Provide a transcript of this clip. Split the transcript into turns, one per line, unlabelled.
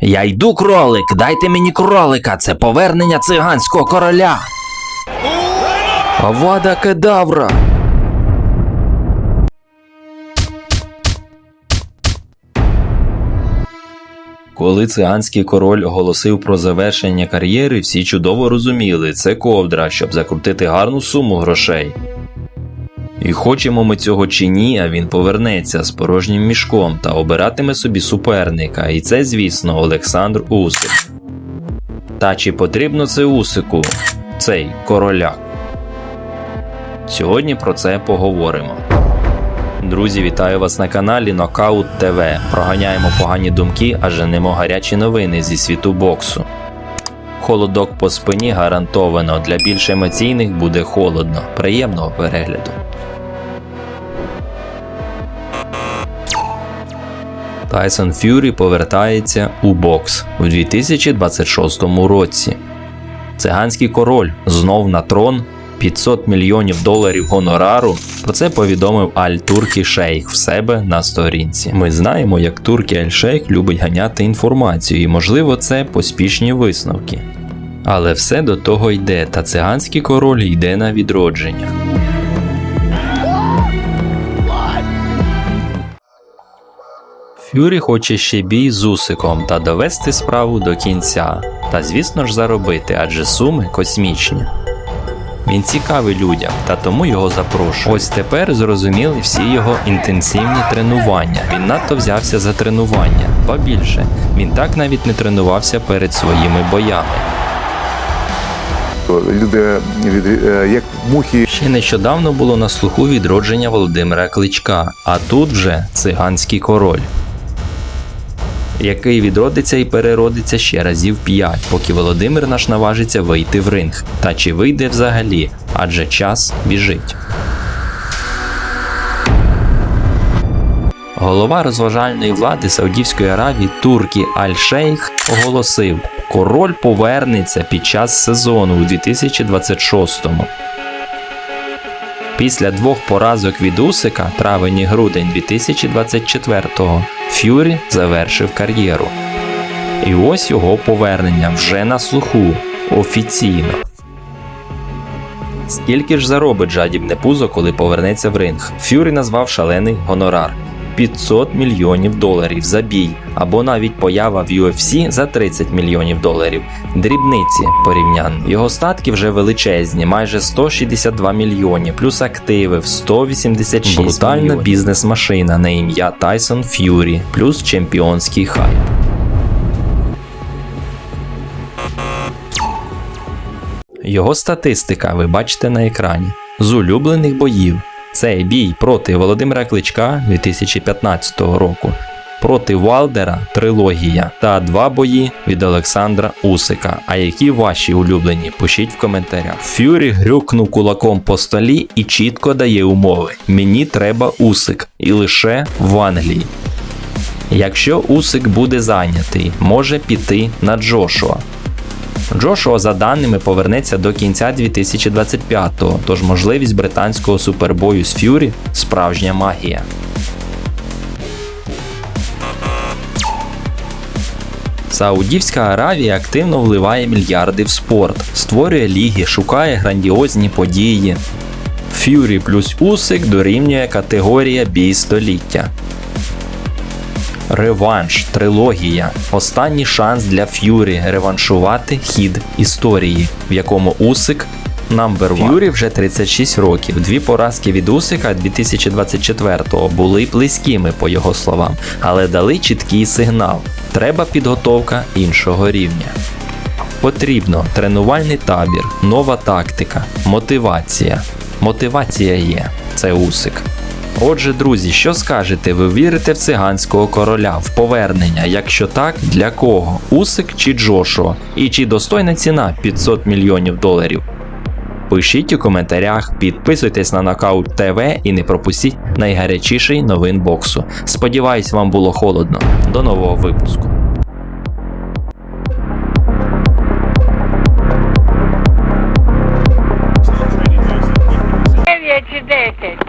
Я йду, кролик, дайте мені кролика, це повернення циганського короля. Авада кедавра. Коли циганський король оголосив про завершення кар'єри, всі чудово розуміли, це ковдра, щоб закрутити гарну суму грошей. І хочемо ми цього чи ні, а він повернеться з порожнім мішком та обиратиме собі суперника, і це, звісно, Олександр Усик. Та чи потрібно це Усику, цей короляк? Сьогодні про це поговоримо. Друзі, вітаю вас на каналі Нокаут ТВ. Проганяємо погані думки, а женемо гарячі новини зі світу боксу. Холодок по спині гарантовано. Для більш емоційних буде холодно. Приємного перегляду. Тайсон Ф'юрі повертається у бокс у 2026 році. Циганський король знов на трон 500 мільйонів доларів гонорару. Про це повідомив Аль-Туркі Шейх в себе на сторінці. Ми знаємо, як Туркі Аль-Шейх любить ганяти інформацію, і можливо, це поспішні висновки. Але все до того йде, та циганський король йде на відродження. Фюрі хоче ще бій з Усиком та довести справу до кінця, та звісно ж заробити, адже суми космічні. Він цікавий людям, та тому його запрошують. Ось тепер зрозуміли всі його інтенсивні тренування. Він надто взявся за тренування, ба більше, він так навіть не тренувався перед своїми боями.
Люди від е, як мухи
Ще нещодавно було на слуху відродження Володимира Кличка, а тут вже циганський король. Який відродиться і переродиться ще разів п'ять, поки Володимир наш наважиться вийти в ринг. Та чи вийде взагалі, адже час біжить. Голова розважальної влади Саудівської Аравії Туркі Аль-Шейх оголосив, король повернеться під час сезону у 2026-му. Після двох поразок від Усика травень і грудень 2024-го Ф'юрі завершив кар'єру. І ось його повернення вже на слуху офіційно. Скільки ж заробить жадібне пузо, коли повернеться в ринг? Ф'юрі назвав шалений гонорар 500 мільйонів доларів за бій, або навіть поява в UFC за 30 мільйонів доларів. Дрібниці порівняно. Його статки вже величезні, майже 162 мільйони, плюс активи в 186 Брутальна
мільйонів.
бізнес-машина на ім'я Тайсон Ф'юрі, плюс чемпіонський хайп. Його статистика ви бачите на екрані. З улюблених боїв. Це бій проти Володимира Кличка 2015 року, проти Валдера трилогія та два бої від Олександра Усика. А які ваші улюблені? Пишіть в коментарях. Фюрі грюкнув кулаком по столі і чітко дає умови: мені треба Усик і лише в Англії. Якщо Усик буде зайнятий, може піти на Джошуа. Джошуа, за даними, повернеться до кінця 2025-го, тож можливість британського супербою з Ф'юрі справжня магія. Саудівська Аравія активно вливає мільярди в спорт, створює ліги, шукає грандіозні події. Ф'юрі плюс Усик дорівнює категорія бій століття. Реванш, трилогія. Останній шанс для Ф'юрі реваншувати хід історії, в якому Усик number one. Ф'юрі вже 36 років. Дві поразки від Усика 2024-го були близькими, по його словам, але дали чіткий сигнал. Треба підготовка іншого рівня. Потрібно тренувальний табір, нова тактика, мотивація. Мотивація є. Це Усик. Отже, друзі, що скажете, ви вірите в циганського короля, в повернення? Якщо так, для кого? Усик чи Джошуа? І чи достойна ціна 500 мільйонів доларів? Пишіть у коментарях, підписуйтесь на Нокаут ТВ і не пропустіть найгарячіший новин боксу. Сподіваюсь, вам було холодно. До нового випуску. Дев'ять.